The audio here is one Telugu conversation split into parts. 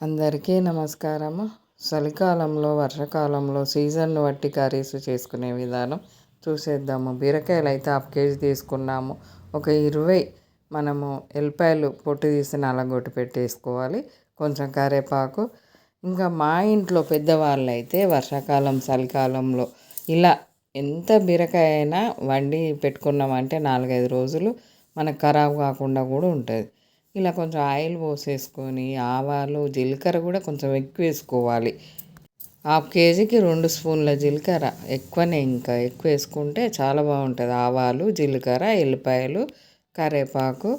అందరికీ నమస్కారము. చలికాలంలో వర్షాకాలంలో సీజన్ను బట్టి కర్రీస్ చేసుకునే విధానం చూసేద్దాము. బీరకాయలు అయితే హాఫ్ కేజీ తీసుకున్నాము. ఒక ఇరవై మనము ఎల్లిపాయలు పొట్టు తీసి నల్లగొట్టు పెట్టేసుకోవాలి. కొంచెం కరివేపాకు. ఇంకా మా ఇంట్లో పెద్దవాళ్ళు అయితే వర్షాకాలం చలికాలంలో ఇలా ఎంత బీరకాయ అయినా వండి పెట్టుకున్నామంటే నాలుగైదు రోజులు మనకు ఖరాబ్ కాకుండా కూడా ఉంటుంది. ఇలా కొంచెం ఆయిల్ పోసేసుకొని ఆవాలు జీలకర్ర కూడా కొంచెం ఎక్కువ వేసుకోవాలి. హాఫ్ కేజీకి రెండు స్పూన్ల జీలకర్ర ఎక్కువనే ఇంకా. ఎక్కువ వేసుకుంటే చాలా బాగుంటుంది. ఆవాలు జీలకర్ర ఎల్లిపాయలు కరివేపాకు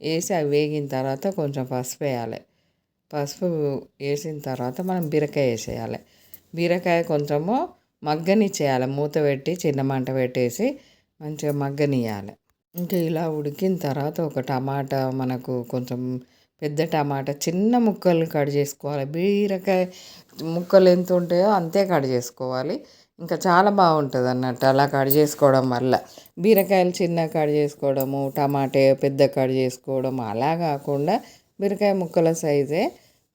వేసి అవి వేగిన తర్వాత కొంచెం పసుపు వేయాలి. పసుపు వేసిన తర్వాత మనం బీరకాయ వేసేయాలి. బీరకాయ కొంచెము మగ్గనిచ్చేయాలి. మూత పెట్టి చిన్న మంట పెట్టేసి మంచిగా మగ్గనియాలి ఇంకా ఇలా ఉడికిన తర్వాత ఒక టమాటా మనకు కొంచెం పెద్ద టమాటా చిన్న ముక్కలు కట్ చేసుకోవాలి. బీరకాయ ముక్కలు ఎంత ఉంటాయో అంతే కట్ చేసుకోవాలి. ఇంకా చాలా బాగుంటుంది అన్నట్టు అలా కట్ చేసుకోవడం వల్ల. బీరకాయలు చిన్న కట్ చేసుకోవడము టమాటే పెద్ద కట్ చేసుకోవడం అలా కాకుండా బీరకాయ ముక్కల సైజే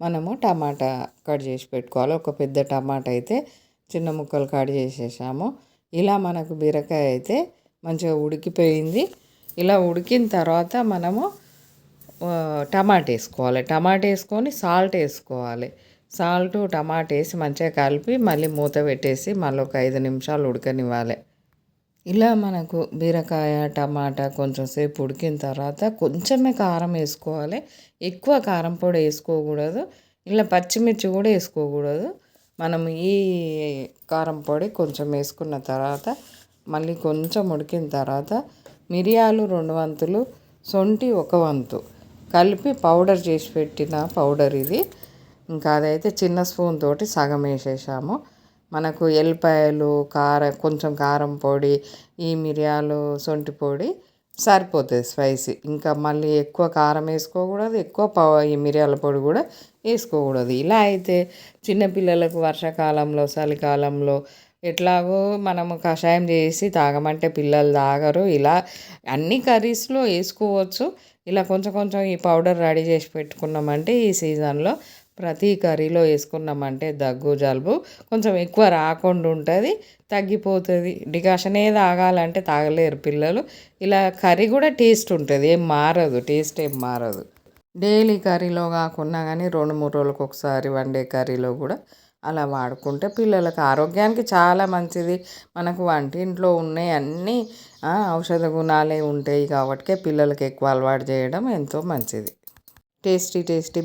మనము టమాటా కట్ చేసి పెట్టుకోవాలి. ఒక పెద్ద టమాటా అయితే చిన్న ముక్కలు కట్ చేసేసాము. ఇలా మనకు బీరకాయ అయితే మంచిగా ఉడికిపోయింది. ఇలా ఉడికిన తర్వాత మనము టమాటా వేసుకోవాలి టమాటా వేసుకొని సాల్ట్ వేసుకోవాలి. సాల్ట్ టమాటా వేసి మంచిగా కలిపి మళ్ళీ మూత పెట్టేసి మళ్ళీ ఒక ఐదు నిమిషాలు ఉడకనివ్వాలి. ఇలా మనకు బీరకాయ టమాటా కొంచెం సేపు ఉడికిన తర్వాత కొంచెమే కారం వేసుకోవాలి. ఎక్కువ కారం పొడి వేసుకోకూడదు. ఇలా పచ్చిమిర్చి కూడా వేసుకోకూడదు. మనం ఈ కారం పొడి కొంచెం వేసుకున్న తర్వాత మళ్ళీ కొంచెం ఉడికిన తర్వాత మిరియాలు రెండు వంతులు సొంటి ఒక వంతు. కలిపి పౌడర్ చేసి పెట్టిన పౌడర్ ఇది. ఇంకా అదైతే చిన్న స్పూన్ తోటి సగం వేసేసాము. మనకు ఎల్లిపాయలు కారం కొంచెం కారం పొడి ఈ మిరియాలు సొంటి పొడి సరిపోతుంది స్పైసీ. ఇంకా మళ్ళీ ఎక్కువ కారం వేసుకోకూడదు ఎక్కువ పవ ఈ మిరియాల పొడి కూడా వేసుకోకూడదు. ఇలా అయితే చిన్నపిల్లలకు వర్షాకాలంలో చలికాలంలో ఎట్లాగో మనము కషాయం చేసి తాగమంటే పిల్లలు తాగరు. ఇలా అన్ని కర్రీస్లో వేసుకోవచ్చు. ఇలా కొంచెం కొంచెం ఈ పౌడర్ రెడీ చేసి పెట్టుకున్నామంటే ఈ సీజన్లో ప్రతి కర్రీలో వేసుకున్నామంటే దగ్గు జలుబు కొంచెం ఎక్కువ రాకుండా ఉంటుంది తగ్గిపోతుంది. డికాషనే తాగాలంటే తాగలేరు పిల్లలు. ఇలా కర్రీ కూడా టేస్ట్ ఉంటుంది. ఏం మారదు. టేస్ట్ ఏం మారదు. డైలీ కర్రీలో కాకుండా కానీ రెండు మూడు రోజులకు ఒకసారి వండే కర్రీలో కూడా అలా వాడుకుంటే పిల్లలకు ఆరోగ్యానికి చాలా మంచిది. మనకు వంటింట్లో ఉన్నాయి అన్నీ ఔషధ గుణాలే ఉంటాయి కాబట్టి పిల్లలకి ఎక్కువ అలవాటు చేయడం ఎంతో మంచిది. Tasty tasty